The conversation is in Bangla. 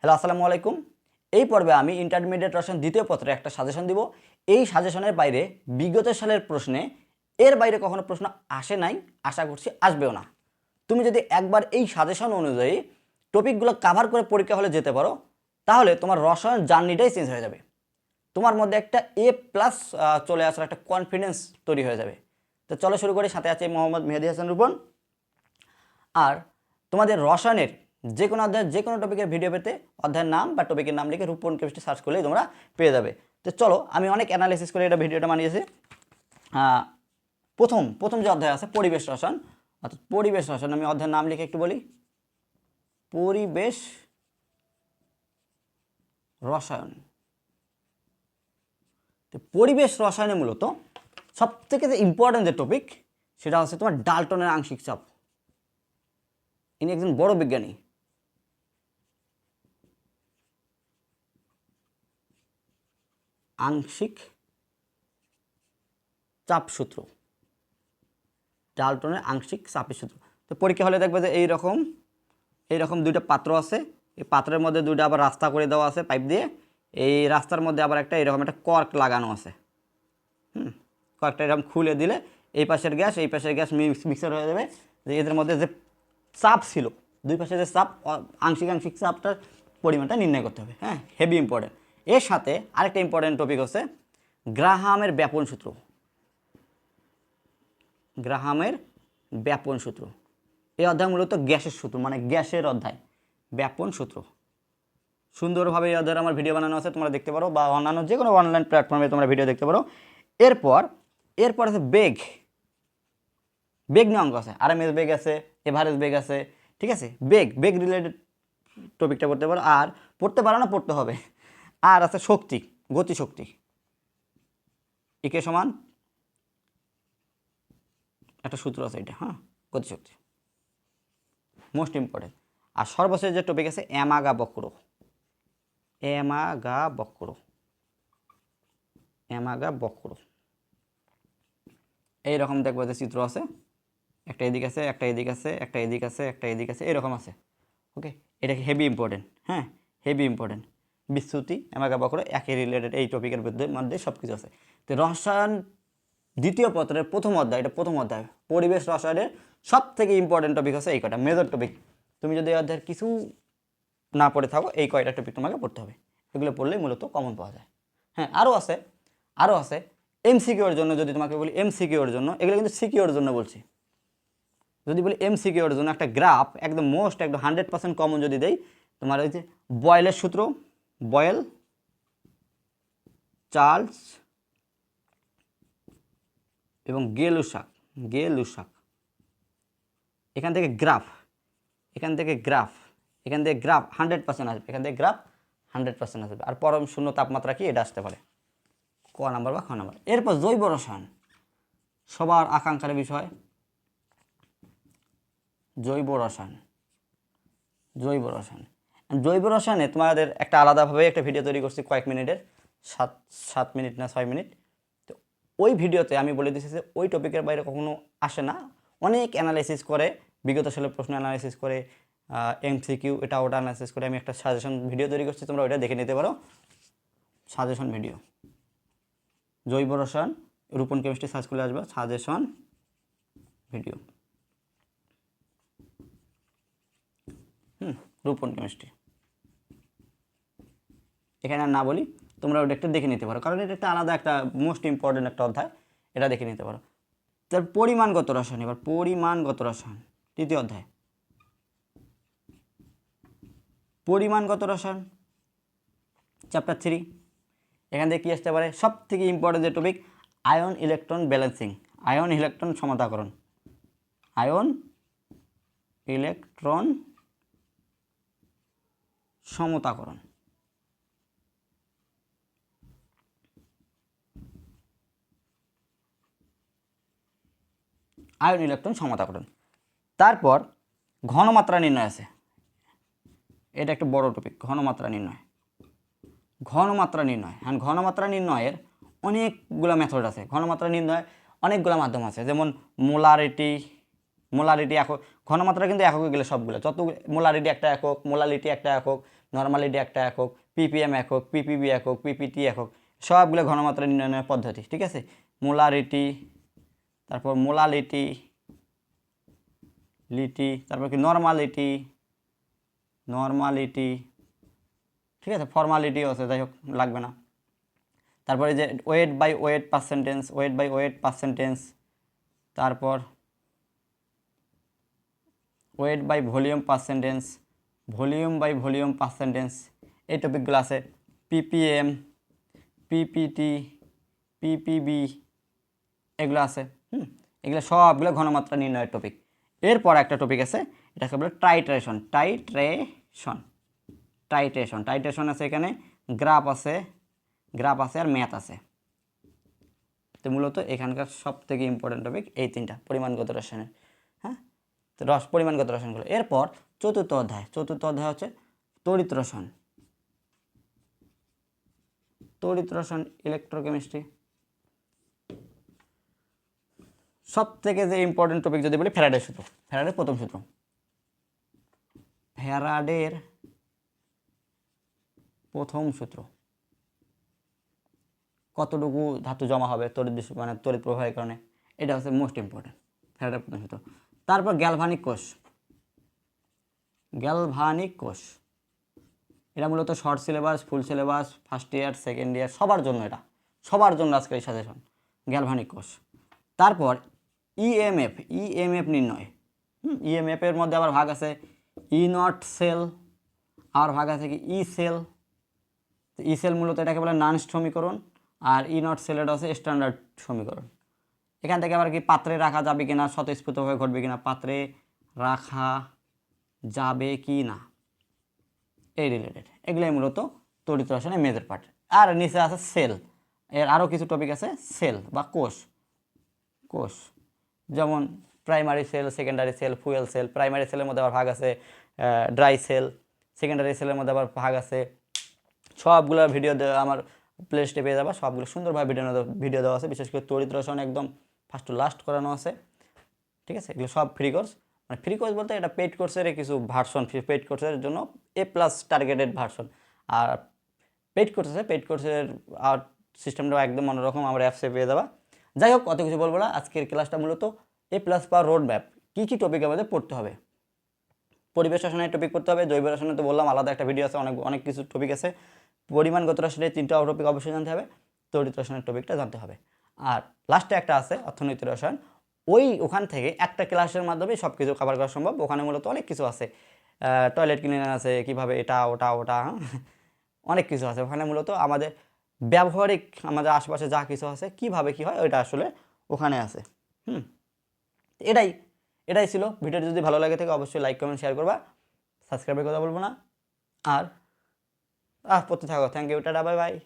হ্যালো, আসসালামু আলাইকুম। এই পর্বে আমি ইন্টারমিডিয়েট রসায়ন দ্বিতীয় পত্রে একটা সাজেশন দিব। এই সাজেশনের বাইরে বিগত সালের প্রশ্নে এর বাইরে কখনো প্রশ্ন আসে নাই, আশা করছি আসবেও না। তুমি যদি একবার এই সাজেশন অনুযায়ী টপিকগুলো কাভার করে পরীক্ষা হলে যেতে পারো, তাহলে তোমার রসায়ন জার্নিটাই চেঞ্জ হয়ে যাবে। তোমার মধ্যে একটা এ প্লাস চলে আসার একটা কনফিডেন্স তৈরি হয়ে যাবে। তো চলো শুরু করি, সাথে আছে মোহাম্মদ মেহেদি হাসান রূপন। আর তোমাদের রসায়নের যে কোনো অধ্যায়ের যে কোনো টপিকের ভিডিও পেতে অধ্যায়ের নাম বা টপিকের নাম লিখে রূপন কেমিস্ট্রি সার্চ করলেই তোমরা পেয়ে যাবে। তো চলো, আমি অনেক অ্যানালিসিস করে এটা ভিডিওটা বানিয়েছি। প্রথম প্রথম যে অধ্যায় আছে, পরিবেশ রসায়ন। অর্থাৎ পরিবেশ রসায়ন, আমি অধ্যায়ের নাম লিখে একটু বলি। পরিবেশ রসায়ন। তো পরিবেশ রসায়নে মূলত সব থেকে যে ইম্পর্টেন্ট যে টপিক সেটা হচ্ছে তোমার ডাল্টনের আংশিক চাপ। ইনি একজন বড় বিজ্ঞানী। আংশিক চাপ সূত্র। ডাল্টনের আংশিক চাপের সূত্র। তো পরীক্ষা হলে দেখবে যে এইরকম এইরকম দুইটা পাত্র আছে। এই পাত্রের মধ্যে দুইটা আবার রাস্তা করে দেওয়া আছে পাইপ দিয়ে। এই রাস্তার মধ্যে আবার একটা এরকম একটা কর্ক লাগানো আছে। হুম কয়েকটা এরকম খুলে দিলে এই পাশের গ্যাস, এই পাশের গ্যাস মিক্স মিক্সার হয়ে যাবে। যে এদের মধ্যে যে চাপ ছিল, দুই পাশে যে চাপ আংশিক আংশিক চাপটার পরিমাণটা নির্ণয় করতে হবে। হ্যাঁ হেভি ইম্পর্টেন্ট। এর সাথে আরেকটা ইম্পর্টেন্ট টপিক হচ্ছে গ্রাহামের ব্যাপন সূত্র। গ্রাহামের ব্যাপন সূত্র। এই অধ্যায় মূলত গ্যাসের সূত্র মানে গ্যাসের অধ্যায়। ব্যাপন সূত্র। সুন্দরভাবে এই অধ্যায়ের আমার ভিডিও বানানো আছে, তোমরা দেখতে পারো, বা অন্যান্য যে কোনো অনলাইন প্ল্যাটফর্মে তোমরা ভিডিও দেখতে পারো। এরপর এরপর আছে বেগ। বেগ নিয়ে অঙ্ক আছে। আর এম এস বেগ আছে, এভারেজ বেগ আছে, ঠিক আছে? বেগ বেগ রিলেটেড টপিকটা পড়তে পারো। আর পড়তে পারো না, পড়তে হবে। আর আছে শক্তি গতি শক্তি একে সমান? একটা সূত্র আছে এটা হ্যাঁ? গতিশক্তি। মোস্ট ইম্পর্টেন্ট আর সর্বশেষ যে টপিক আছে অ্যামাগা বক্র অ্যামাগা বক্র অ্যামাগা বক্র এইরকম দেখব যে চিত্র আছে। একটা এদিক আছে, একটা এদিক আছে, একটা এদিক আছে, একটা এদিক আছে, এরকম আছে। ওকে এটা হেভি ইম্পর্টেন্ট হ্যাঁ? হেভি ইম্পর্টেন্ট বিস্তুতি বক্র একই রিলেটেড এই টপিকের মধ্যে সব কিছু আছে। তো রসায়ন দ্বিতীয় পত্রের প্রথম অধ্যায়, এটা প্রথম অধ্যায়। পরিবেশ রসায়নের সব থেকে ইম্পর্টেন্ট টপিক হচ্ছে এই কটা মেজর টপিক তুমি যদি অধ্যায়ের কিছু না পড়ে থাকো, এই কয়টা টপিক তোমাকে পড়তে হবে। এগুলো পড়লেই মূলত কমন পাওয়া যায়। হ্যাঁ আরও আছে আরও আছে। এম সিকিউর জন্য যদি তোমাকে বলি এম সিকিউর জন্য, এগুলো কিন্তু সিকিউর জন্য বলছি। যদি বলি এম সিকিউর জন্য একটা গ্রাফ একদম মোস্ট একদম হান্ড্রেড পার্সেন্ট কমন যদি দেই, তোমার ওই যে বয়েলের সূত্র বয়েল, চার্লস এবং গেলুসাক গেলুসাক। এখান থেকে গ্রাফ, এখান থেকে গ্রাফ, এখান থেকে গ্রাফ হান্ড্রেড পার্সেন্ট আসবে, এখান থেকে গ্রাফ হান্ড্রেড পার্সেন্ট আসবে। আর পরম শূন্য তাপমাত্রা কি? এটা আসতে পারে। ক নাম্বার বা খ নাম্বার। এরপর জৈব রসায়ন। সবার আকাঙ্ক্ষার বিষয় জৈব রসায়ন। জৈব রসায়ন। জৈব রসায়নে তোমাদের একটা আলাদাভাবে একটা ভিডিও তৈরি করছি কয়েক মিনিটের, সাত সাত মিনিট না ছয় মিনিট। তো ওই ভিডিওতে আমি বলে দিচ্ছি যে ওই টপিকের বাইরে কখনো আসে না। অনেক অ্যানালাইসিস করে, বিগত সালের প্রশ্ন অ্যানালাইসিস করে এম এমসিকিউ এটা ওটা অ্যানালাইসিস করে আমি একটা সাজেশন ভিডিও তৈরি করছি, তোমরা ওইটা দেখে নিতে পারো। সাজেশন ভিডিও জৈব রসায়ন, রূপন কেমিস্ট্রি সার্চ করলে আসবে suggestion video hmm, Rupon chemistry এখানে আর না বলি, তোমরা ওটা একটা দেখে নিতে পারো। কারণ এটা একটা আলাদা একটা মোস্ট ইম্পর্টেন্ট একটা অধ্যায়, এটা দেখে নিতে পারো। তার পরিমাণগত রসায়ন, এবার পরিমাণগত রসায়ন, তৃতীয় অধ্যায়। পরিমাণগত রসায়ন চ্যাপ্টার থ্রি এখান থেকে কী আসতে পারে? সব থেকে ইম্পর্টেন্ট যে topic ion electron balancing ion electron সমতাকরণ। Ion electron সমতাকরণ। আয়ন ইলেকট্রন সমতাকরণ তারপর ঘনমাত্রা নির্ণয় আছে। এটা একটা বড় টপিক ঘনমাত্রা নির্ণয়। ঘনমাত্রা নির্ণয় হ্যাঁ ঘনমাত্রা নির্ণয়ের অনেকগুলো মেথড আছে। ঘনমাত্রা নির্ণয় অনেকগুলো মাধ্যম আছে। যেমন মোলারিটি মোলারিটি একক, ঘনমাত্রা কিন্তু এককে গেলে সবগুলো। যত মোলারিটি একটা একক মোলারিটি একটা একক নর্মালিটি একটা একক পিপিএম একক পিপিবি একক পিপিটি একক, সবগুলো ঘনমাত্রা নির্ণয়ের পদ্ধতি, ঠিক আছে? মোলারিটি তারপর মোলালিটি, লিটি, তারপর কি নর্মালিটি নর্মালিটি, ঠিক আছে, ফর্মালিটিও আছে, যাই হোক, লাগবে না। তারপরে যে weight by weight percentages, weight by weight percentages, তারপর weight by volume percentages, volume by volume percentages, এই টপিকগুলো আছে। পিপিএম, পিপিটি, পিপিবি, এগুলো আছে। হুম, এগুলো সবগুলো ঘনমাত্রা নির্ণয়ের টপিক এরপর একটা টপিক আছে, এটাকে বলে টাইট্রেশন টাইট্রেশন টাইট্রেশন টাইট্রেশন আছে এখানে গ্রাফ আছে গ্রাফ আছে আর ম্যাথ আছে। তো মূলত এখানকার সব থেকে ইম্পর্টেন্ট টপিক এই তিনটা, পরিমাণগত রসায়নের হ্যাঁ? তো রস, পরিমাণগত রসায়নগুলো। এরপর চতুর্থ অধ্যায় চতুর্থ অধ্যায় হচ্ছে তড়িৎ রসায়ন। তড়িৎ রসায়ন ইলেকট্রোকেমিস্ট্রি সব থেকে যে ইম্পর্টেন্ট টপিক যদি বলি ফ্যারাডের সূত্র। ফ্যারাডের প্রথম সূত্র। ফ্যারাডের প্রথম সূত্র। কতটুকু ধাতু জমা হবে, তড়িৎ মানে তড়িৎ প্রবাহের কারণে, এটা হচ্ছে মোস্ট ইম্পর্টেন্ট ফ্যারাডের প্রথম সূত্র। তারপর গ্যালভানিক কোষ। গ্যালভানিক কোষ। এটা মূলত short syllabus full syllabus first year second year সবার জন্য এটা। সবার জন্য আজকের এই সাজেশন গ্যালভানিক কোষ। তারপর ইএমএফ ইএমএফ নির্ণয়। ইএমএফ এর মধ্যে আবার ভাগ আছে ই নট সেল আর ভাগ আছে কি ই সেল ই সেল মূলত এটাকে বলে নান সমীকরণ, আর ই নট সেল এটা হচ্ছে স্ট্যান্ডার্ড সমীকরণ। এখান থেকে আবার কি পাত্রে রাখা যাবে কিনা, স্বতঃস্ফূর্তভাবে ঘটবে কিনা, পাত্রে রাখা যাবে কি না এই রিলেটেড এগুলোই মূলত তড়িৎ রসায়নের মেজর পার্ট। আর নিচে আছে সেল এর আরও কিছু টপিক আছে সেল বা কোষ। কোষ। যেমন primary cell secondary cell fuel cell primary সেলের মধ্যে আবার ভাগ আছে ড্রাই সেল সেকেন্ডারি সেলের মধ্যে আবার ভাগ আছে। সবগুলো ভিডিও আমার প্লে লিস্টে পেয়ে যাবা, সবগুলো সুন্দরভাবে ভিডিও ভিডিও দেওয়া আছে। বিশেষ করে তড়িৎ রসায়ন একদম ফার্স্ট টু লাস্ট করানো আছে। ঠিক আছে? এগুলো সব ফ্রি কোর্স মানে ফ্রি কোর্স বলতে এটা পেইড কোর্সের কিছু ভার্সন পেইড কোর্সের জন্য এ প্লাস টার্গেটেড ভার্সন আর পেইড কোর্স আছে পেইড কোর্সের আর সিস্টেমটা একদম অন্যরকম। আমরা অ্যাপসে পেয়ে যাবা। যাই হোক অত কিছু বলব না। আজকের ক্লাসটা মূলত এ প্লাস বা রোড ম্যাপ কী কী টপিক আমাদের পড়তে হবে? পরিবেশ রসায়নের টপিক পড়তে হবে, জৈব রসায়নে তো বললাম, আলাদা একটা ভিডিও আছে, অনেক অনেক কিছু টপিক আছে। পরিমাণগত রসায়নের তিনটা টপিক অবশ্যই জানতে হবে, তড়িৎ রসায়নের টপিকটা জানতে হবে। আর লাস্টে একটা আছে, অর্থনৈতিক রসায়ন। ওই ওখান থেকে একটা ক্লাসের মাধ্যমে সব কিছু কভার করা সম্ভব। ওখানে মূলত অনেক কিছু আছে। টয়লেট ক্লিনার আছে, কীভাবে এটা, ওটা ওটা হ্যাঁ? অনেক কিছু আছে। ওখানে মূলত আমাদের ব্যবহারিক আমাদের আশেপাশে যা কিছু আছে, কীভাবে কি হয়, ওইটা আসলে ওখানে আছে। হুম? এটাই এটাই ছিল। ভিডিওটি যদি ভালো লাগে থাকে, অবশ্যই লাইক কমেন্ট শেয়ার করবা। সাবস্ক্রাইবের কথা বলব না। আর, আহ, পড়তে থাকো। Thank you tata bye bye